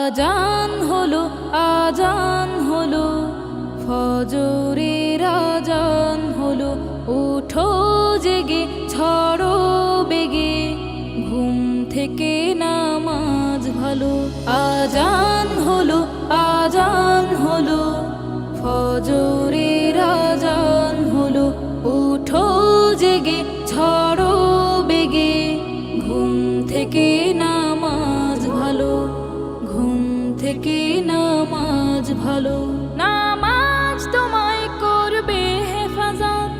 আজান হলো আজান হলো। ফজরের আজান হলো, উঠো জেগে, ছড়ো বেগে। ঘুম থেকে নামাজ ভালো, আজান হলো আজান হলো। ফজরের আজান হলো, উঠো জেগে নামাজ তোমায় করবে হেফাজত।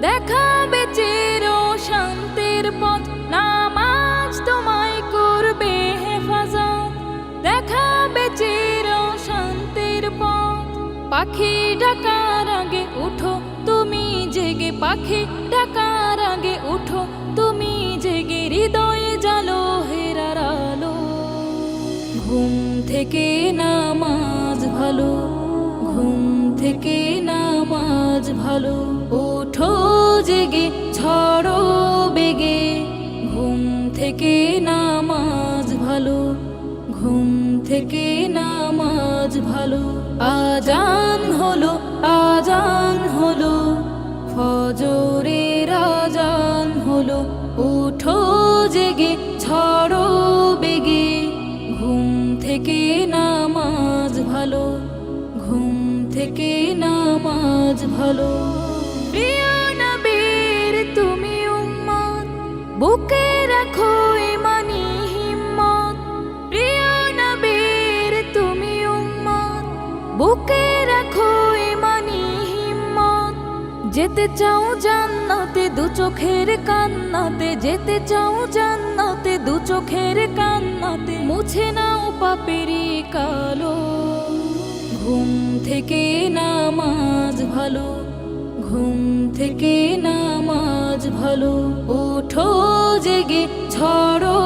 দেখাবে চের শান্তির পথ, নামাজ তোমায় করবে হেফাজত। দেখাবে চের শান্তির পথ। পাখি ডাকার আগে উঠো, তুমি জেগে পাখি ডাকার আগে উঠো থেকে নামাজ ভালো, ঘুম থেকে নামাজ ভালো। ওঠো জেগে ছড়ো বেগে, ঘুম থেকে নামাজ ভালো, ঘুম থেকে নামাজ ভালো। আজান হলো থেকে নামাজ ভালো, ঘুম থেকে নামাজ ভালো। প্রিয় নবীর তুমি উম্মত, বুকে রাখো ইমানি হিম্মত। প্রিয় তুমি উম্মত, বুকে রাখো ইমানি হিম্মত। যেতে চাও জান্নাতে, দু চোখের কান্নাতে, যেতে চাও জান্নাতে দু চোখের কান্নাতে মুছে নাও পাপেরি কালো। ঘুম থেকে নামাজ ভালো, ঘুম থেকে নামাজ ভালো। ওঠো জেগে ছড়ো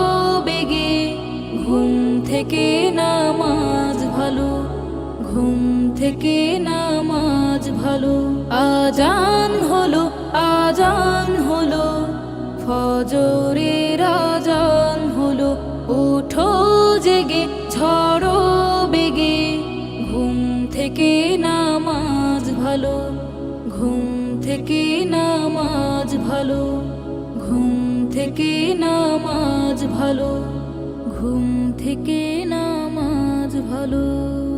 বেগে, ঘুম থেকে নামাজ ভালো, ঘুম থেকে নামাজ ভালো। আজান হলো আজান হলো ফজরের থেকে নামাজ ভালো, ঘুম থেকে নামাজ ভালো, ঘুম থেকে নামাজ ভালো, ঘুম থেকে নামাজ ভালো।